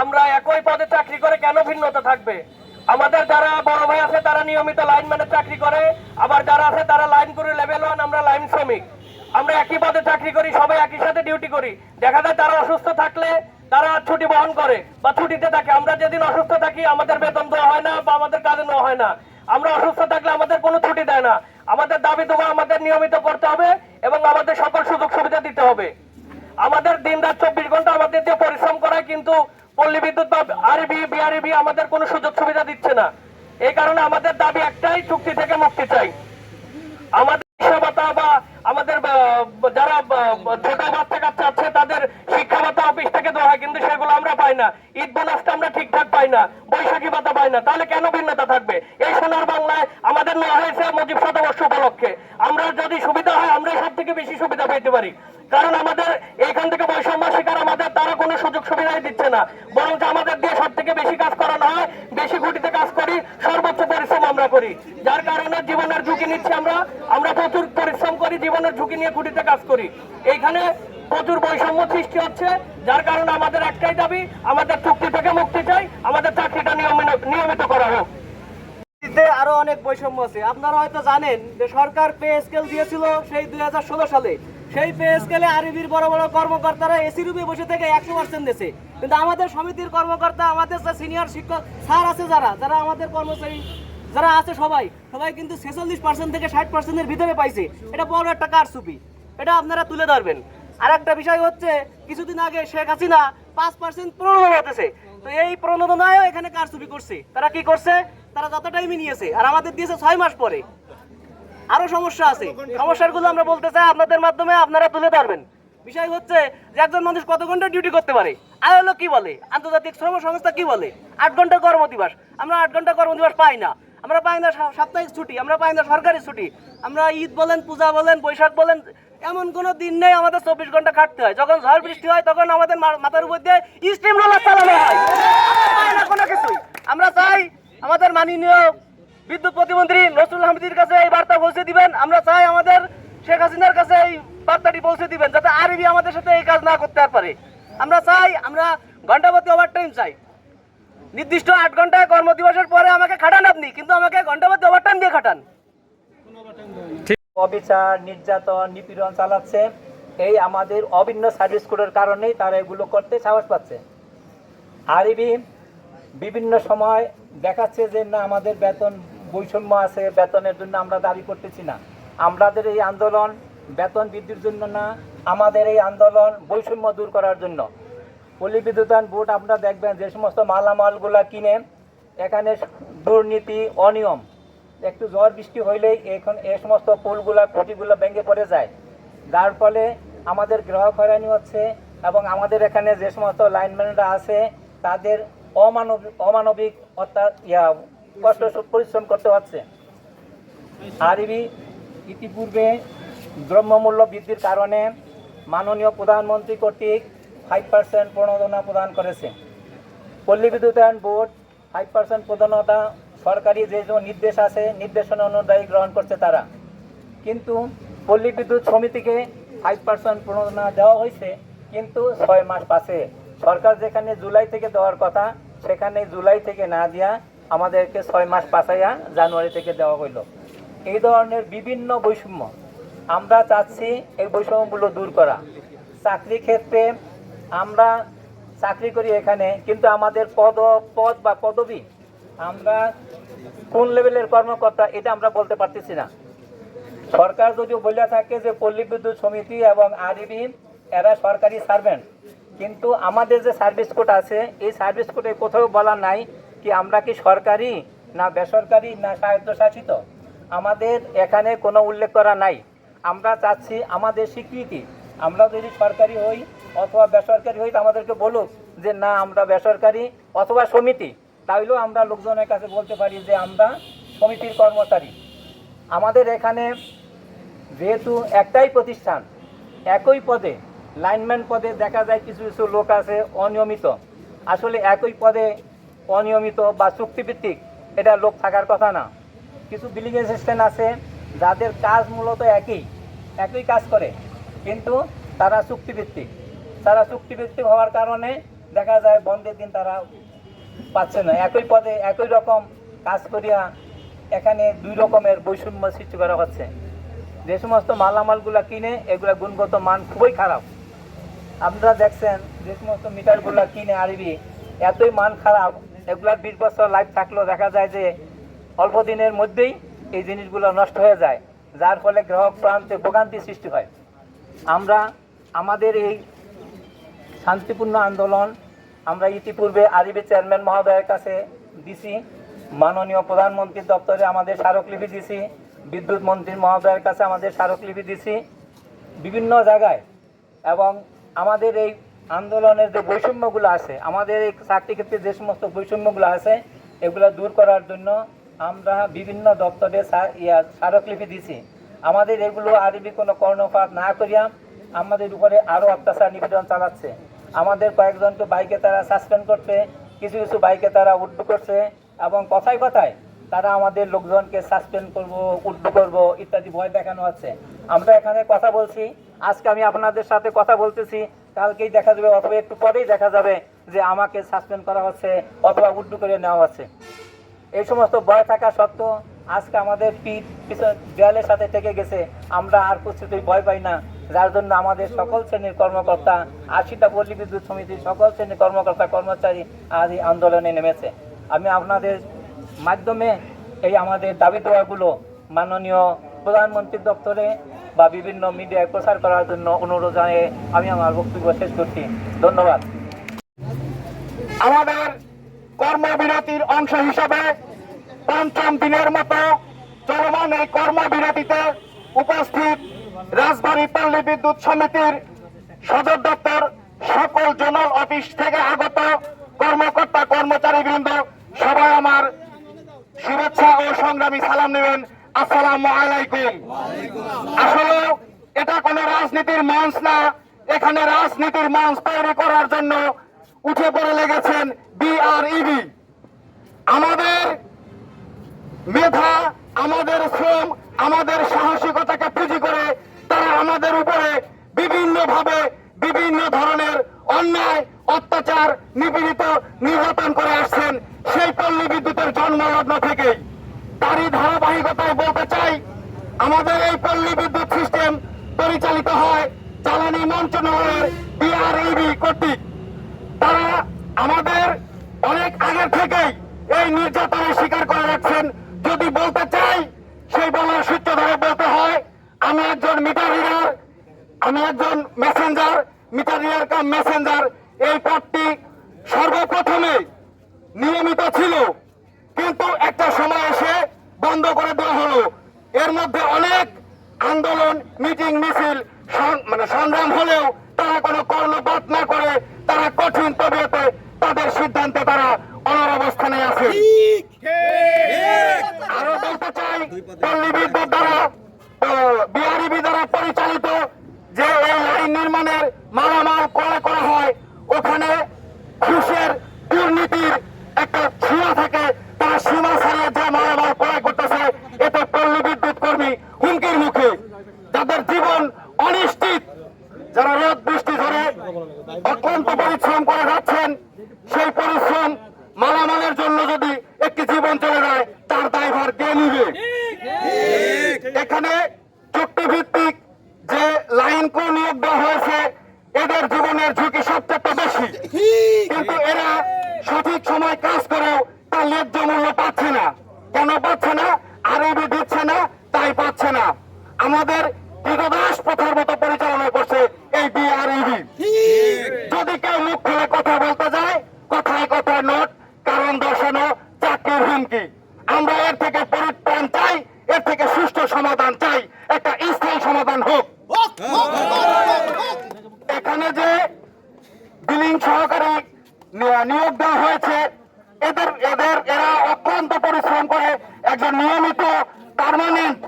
আমরা একই পদে চাকরি করে কেন ভিন্নতা থাকবে? আমাদের যারা বড় ভাই আছে, তারা নিয়মিত লাইন মানে চাকরি করে। আবার যারা আছে, তারা লাইন করে লেভেল ওয়ান আমরা লাইন শ্রমিক। আমরা একই পদে চাকরি করি, সবাই একই সাথে ডিউটি করি। দেখা যায় তারা অসুস্থ থাকলে তারা ছুটি বহন করে বা ছুটিতে থাকে। আমরা যেদিন অসুস্থ থাকি, আমাদের বেতন দেওয়া হয় না বা আমাদের কাজে নেওয়া হয় না। আমরা অসুস্থ থাকলে আমাদের কোনো ছুটি দেয় না। আমাদের দাবি দেওয়া আমাদের নিয়মিত করতে হবে এবং আমাদের সকল সুযোগ সুবিধা দিতে হবে। আমাদের দিন রাত চব্বিশ ঘণ্টা আমাদের যে পরিশ্রম করায় কিন্তু পল্লী বিদ্যুৎ বা আরবি, বিআরবি আমাদের কোনো সুযোগ সুবিধা দিচ্ছে না। এই কারণে আমাদের দাবি একটাই, চুক্তি থেকে মুক্তি চাই। আমাদের শিক্ষাভাতা বা আমাদের যারা ছোট বাচ্চা কাচ্চা আছে, তাদের শিক্ষা ভাতা অফিস থেকে দেওয়া হয়, কিন্তু সেগুলো আমরা পাই না। ঈদ বোনাসটা আমরা ঠিকঠাক পাই না, বৈশাখী ভাতা পাই না। তাহলে কেন ভিন্নতা থাকবে? এই সোনার বাংলায় আমাদের নেওয়া হয়েছে মুজিব শতবর্ষ উপলক্ষে। আমরা যদি সুবিধা হয়, আমরা সব থেকে বেশি সুবিধা পেতে পারি। কারণ আমাদের এইখান থেকে বৈষম্য শিকার আমাদের তারা কোনো সুযোগ সুবিধাই দিচ্ছে না। বরং আমাদের দিয়ে সব থেকে বেশি কাজ করানো হয়, বেশি খুঁটিতে কাজ করি, সর্বোচ্চ পরিশ্রম আমরা করি। যার কারণে জীবনের ঝুঁকি নিচ্ছি আমরা। আমরা প্রচুর পরিশ্রম করি, জীবনের ঝুঁকি নিয়ে খুঁটিতে কাজ করি। এইখানে প্রচুর বৈষম্য সৃষ্টি হচ্ছে, যার কারণে আমাদের একটাই দাবি, আমাদের চুক্তি থেকে মুক্তি চাই, আমাদের চাকরিটা নিয়মিত নিয়মিত করা হোক তে আরও অনেক বৈষম্য আছে। আপনারা হয়তো জানেন যে সরকার পে স্কেল দিয়েছিল সেই দুই সালে। সেই পে স্কেলে আরবির বড় বড় কর্মকর্তারা এসি রুমে বসে থেকে একশো পার্সেন্ট দিয়েছে। কিন্তু আমাদের সমিতির কর্মকর্তা, আমাদের যে সিনিয়র শিক্ষক স্যার আছে যারা যারা আমাদের কর্মচারী, যারা আছে সবাই সবাই কিন্তু ছেচল্লিশ পার্সেন্ট থেকে ষাট পার্সেন্টের ভিতরে পাইছে। এটা বড় একটা কারচুপি। এটা আপনারা তুলে ধরবেন। আর একটা বিষয় হচ্ছে, কিছুদিন আগে শেখ হাসিনা পাঁচ পার্সেন্ট প্রণোদনা হতেছে তো এই প্রণোদনায়ও এখানে কারচুপি করছে? তারা কি করছে? তারা যত টাইমই নিয়েছে, আর আমাদের দিয়েছে ছয় মাস পরে। আরও সমস্যা আছে। সমস্যাগুলো আমরা বলতে চাই আপনাদের মাধ্যমে আপনারা তুলে ধরবেন। বিষয় হচ্ছে যে একজন মানুষ কত ঘণ্টা ডিউটি করতে পারে? আইএলও কি বলে? আন্তর্জাতিক শ্রম সংস্থা কি বলে? আট ঘণ্টা কর্মদিবস আমরা আট ঘণ্টা কর্মদিবস পাই না। আমরা পাই না সাপ্তাহিক ছুটি, আমরা পাই না সরকারি ছুটি। আমরা ঈদ বলেন, পূজা বলেন, বৈশাখ বলেন এমন কোনো দিন নেই আমাদের চব্বিশ ঘণ্টা খাটতে হয়। যখন ঝড় বৃষ্টি হয়, তখন আমাদের মাথার উপর দিয়ে স্টিম রোলার চালানো হয়। না কোনো কিছুই। আমরা চাই আমাদের মাননীয় বিদ্যুৎ প্রতিমন্ত্রী নসরুল আহমেদের কাছে এই বার্তা পৌঁছে দিবেন। আমরা চাই আমাদের শেখ হাসিনার কাছে এই বার্তাটি পৌঁছে দিবেন, যাতে আরবি আমাদের সাথে এই কাজ না করতে আর পারে। আমরা চাই, আমরা ঘন্টাপতি ওভার টাইম চাই। নির্দিষ্ট আট ঘন্টায় কর্মদিবসের পরে আমাকে খাটান আপনি, কিন্তু আমাকে ঘন্টাপতি ওভার টাইম দিয়ে খাটান। অবিচার, নির্যাতন, নিপীড়ন চালাচ্ছে। এই আমাদের অভিন্ন সার্ভিস কোডের কারণেই তারা এগুলো করতে সাহস পাচ্ছে। আরবি বিভিন্ন সময় দেখাচ্ছে যে, না, আমাদের বেতন বৈষম্য আছে, বেতনের জন্য আমরা দাবি করতেছি না। আমাদের এই আন্দোলন বেতন বৃদ্ধির জন্য না, আমাদের এই আন্দোলন বৈষম্য দূর করার জন্য। পল্লী বিদ্যুতায়ন বোর্ড আপনারা দেখবেন যে, সমস্ত মালামালগুলা কিনে এখানে দুর্নীতি, অনিয়ম একটু ঝড় বৃষ্টি হইলেই এখন এ সমস্ত পোলগুলা, খুঁটিগুলো ভেঙে পড়ে যায়। যার ফলে আমাদের গ্রাহক হয়রানি হচ্ছে এবং আমাদের এখানে যে সমস্ত লাইনম্যানরা আছে, তাদের অমানবিক অমানবিক অর্থাৎ ইয়া, কষ্ট পরিশ্রম করতে হচ্ছে। আরবি ইতিপূর্বে দ্রব্যমূল্য বৃদ্ধির কারণে মাননীয় প্রধানমন্ত্রী কর্তৃক ফাইভ পার্সেন্ট প্রণোদনা প্রদান করেছে। পল্লী বিদ্যুতায়ন বোর্ড ফাইভ পার্সেন্ট প্রধানতা সরকারি যে নির্দেশ আছে, নির্দেশনা অনুযায়ী গ্রহণ করছে তারা। কিন্তু পল্লী বিদ্যুৎ সমিতিকে ফাইভ পার্সেন্ট প্রণোদনা দেওয়া হয়েছে, কিন্তু ছয় মাস পাশে সরকার যেখানে জুলাই থেকে দেওয়ার কথা, সেখানে জুলাই থেকে না দিয়া আমাদেরকে ছয় মাস পাশাইয়া জানুয়ারি থেকে দেওয়া হইল। এই ধরনের বিভিন্ন বৈষম্য আমরা চাচ্ছি এই বৈষম্যগুলো দূর করা। চাকরি ক্ষেত্রে আমরা চাকরি করি এখানে, কিন্তু আমাদের পদ পদ বা পদবি আমরা কোন লেভেলের কর্মকর্তা, এটা আমরা বলতে পারতেছি না। সরকার যদি বলে থাকে যে পল্লী বিদ্যুৎ সমিতি এবং আরবি এরা সরকারি সার্ভেন্ট কিন্তু আমাদের যে সার্ভিস কোড আছে, এই সার্ভিস কোডে কোথাও বলা নাই কি আমরা কি সরকারি না বেসরকারি না স্বায়ত্তশাসিত। আমাদের এখানে কোনো উল্লেখ করা নাই। আমরা চাচ্ছি আমাদের স্বীকৃতি। আমরা যদি সরকারি হই অথবা বেসরকারি হই আমাদেরকে বলুক যে না, আমরা বেসরকারি অথবা সমিতি। তাইলেও আমরা লোকজনের কাছে বলতে পারি যে আমরা সমিতির কর্মচারী। আমাদের এখানে যেহেতু একটাই প্রতিষ্ঠান, একই পদে লাইনম্যান পদে দেখা যায় কিছু কিছু লোক আছে অনিয়মিত। আসলে একই পদে অনিয়মিত বা চুক্তিভিত্তিক এটা লোক থাকার কথা না। কিছু বিলিং অ্যাসিস্ট্যান্ট আছে, যাদের কাজ মূলত একই একই কাজ করে, কিন্তু তারা চুক্তিভিত্তিক। তারা চুক্তিভিত্তিক হওয়ার কারণে দেখা যায় বন্ধের দিন তারা পাচ্ছে না। একই পদে একই রকম কাজ করিয়া এখানে দুই রকমের বৈষম্য সৃষ্টি করা হচ্ছে। যে সমস্ত মালামালগুলো কিনে এগুলা গুণগত মান খুবই খারাপ। আপনারা দেখছেন যে সমস্ত মিটারগুলো কিনে আরবি এতই মান খারাপ, এগুলার বিশ বছর লাইফ থাকলেও দেখা যায় যে অল্প দিনের মধ্যেই এই জিনিসগুলো নষ্ট হয়ে যায়, যার ফলে গ্রাহক প্রান্তে ভোগান্তি সৃষ্টি হয়। আমরা আমাদের এই শান্তিপূর্ণ আন্দোলন আমরা ইতিপূর্বে আরবি চেয়ারম্যান মহোদয়ের কাছে দিছি। মাননীয় প্রধানমন্ত্রীর দপ্তরে আমাদের স্মারকলিপি দিছি। বিদ্যুৎ মন্ত্রী মহোদয়ের কাছে আমাদের স্মারকলিপি দিছি। বিভিন্ন জায়গায় এবং আমাদের এই আন্দোলনের যে বৈষম্যগুলো আছে, আমাদের এই চাকরি ক্ষেত্রে যে সমস্ত বৈষম্যগুলো আছে, এগুলো দূর করার জন্য আমরা বিভিন্ন দপ্তরে স্মারকলিপি দিছি। আমাদের এগুলো আরবি কোনো কর্ণপাত না করিয়া আমাদের উপরে আরও অত্যাচার নিবেদন চালাচ্ছে। আমাদের কয়েকজনকে বাইকে তারা সাসপেন্ড করছে, কিছু কিছু বাইকে তারা উড্ডু করছে এবং কথায় কথায় তারা আমাদের লোকজনকে সাসপেন্ড করব, উড্ডু করব ইত্যাদি ভয় দেখানো হচ্ছে। আমরা এখানে কথা বলছি, আজকে আমি আপনাদের সাথে কথা বলতেছি, কালকেই দেখা যাবে অথবা একটু পরেই দেখা যাবে যে আমাকে সাসপেন্ড করা হচ্ছে অথবা উড্ডু করে নেওয়া হচ্ছে। এই সমস্ত ভয় থাকা সত্ত্বেও আজকে আমাদের পিঠ পিছন দেয়ালের সাথে থেকে গেছে, আমরা আর কিছুতেই ভয় পাই না। যার জন্য আমাদের সকল শ্রেণির কর্মকর্তা, আশিটা পল্লী বিদ্যুৎ সমিতির সকল শ্রেণির কর্মকর্তা, কর্মচারী আজ এই আন্দোলনে নেমেছে। আমি আপনাদের মাধ্যমে এই আমাদের দাবি দেওয়াগুলো মাননীয় প্রধানমন্ত্রীর দপ্তরে বা বিভিন্ন মিডিয়ায় প্রচার করার জন্য অনুরোধ জানিয়ে আমি আমার বক্তব্য শেষ করছি। ধন্যবাদ। আমাদের কর্মবিরতির অংশ হিসাবে পঞ্চম দিনের মতো চলমান এই কর্মবিরতিতে উপস্থিত রাজবাড়ী পল্লী বিদ্যুৎ সমিতির সদর দপ্তর সকল জোনাল অফিস থেকে আগত কর্মকর্তা কর্মচারীবৃন্দ, সবাই আমার শুভেচ্ছা ও সংগ্রামী সালাম নেবেন। আসসালামু আলাইকুম। আসলে এটা কোনো রাজনীতির মঞ্চ না, এখানে রাজনীতির মঞ্চ তৈরি করার জন্য উঠে পড়ে লেগেছেন বিআরইবি আমাদের মেধা, আমাদের শ্রম, আমাদের সাহসিকতাকে পুঁজি করে তারা আমাদের উপরে বিভিন্ন ভাবে বিভিন্ন ধরনের অন্যায়, অত্যাচার, নিপীড়িত, নির্যাতন করে আসছেন সেই পল্লী বিদ্যুতের জন্মলগ্ন থেকেই। তারই ধারাবাহিকতায় বলতে চাই, আমাদের এই পল্লী বিদ্যুৎ সিস্টেম পরিচালিত হয় জ্বালানি মন্ত্রণালয়ের বিআরইবি কর্তৃক। তারা আমাদের অনেক আগের থেকেই এই নির্যাতনের শিকার করে রাখছেন যদি বলতে চাই সেই বলার সূত্র ধরে বলতে হয় আমি একজন মিটার রিডার আমি একজন messenger meter reader cum messenger এই পদটি সর্বপ্রথমে নিয়মিত ছিল কিন্তু একটা সময় এসে বন্ধ করে দেওয়া হলো এর মধ্যে অনেক আন্দোলন মিটিং মিছিল মানে সংগ্রাম হলেও তারা কোনো কর্ণপাত না করে তারা কঠিন তবিয়তে তাদের সিদ্ধান্তে তারা অনর অবস্থানে আছে। আরও বলতে চাই পল্লী বিদ্যুৎ দ্বারা বিআরবি দ্বারা পরিচালিত যে এই লাইন নির্মাণের মালামাল ক্রয় করা হয় ওখানে ঘুষের দুর্নীতির একটা সীমা থাকে তারা সীমা ছাড়িয়ে যে মালামাল ক্রয় করতেছে এতে পল্লী বিদ্যুৎ কর্মী হুমকির মুখে যাদের জীবন অনিশ্চিত যারা রোদ বৃষ্টি ধরে অক্লান্ত পরিশ্রম করে যাচ্ছেন, সেই পরিশ্রম মালামালের জন্য যদি একটি জীবন চলে যায়, তার দায়ভার কে নিবে? এখানে চুক্তিভিত্তিক যে লাইন কো নিয়োগ দেওয়া হয়েছে, এদের জীবনের ঝুঁকি সবচেয়ে বেশি। কিন্তু এরা সঠিক সময় কাজ করেও তার ন্যায্য মূল্য পাচ্ছে না। কেন পাচ্ছে না? আরবি দিচ্ছে না, তাই পাচ্ছে না। আমাদের বিগদাস পথের মতো পরিচালনা করছে এই বিআরইবি যদি কেউ মুখ খুলে কথা বলতে যায়। কথায় কথায় নোট, কারণ দর্শানো চাকরির হুমকি। আমরা এর থেকে পরিত্রাণ চাই, এর থেকে সুষ্ঠু সমাধান চাই। একটা স্থায়ী সমাধান হোক। এখানে যে বিলিং সহকারী নিয়োগ দেওয়া হয়েছে, এদের এদের, এরা অক্লান্ত পরিশ্রম করে একজন নিয়মিত পার্মানেন্ট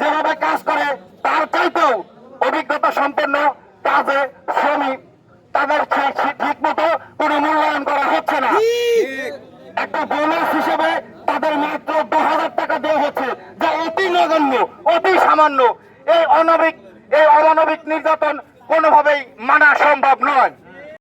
যেভাবে কাজ করে, তার চাইতেও অভিজ্ঞতা সম্পন্ন কাজে শ্রমিক তাদের ঠিক মতো কোনো মূল্যায়ন করা হচ্ছে না। একটা বোনাস হিসেবে তাদের মাত্র দু হাজার টাকা দেওয়া হচ্ছে যা অতি নগণ্য অতি সামান্য। এই অনবিক এই অমানবিক নির্যাতন কোনোভাবেই মানা সম্ভব নয়।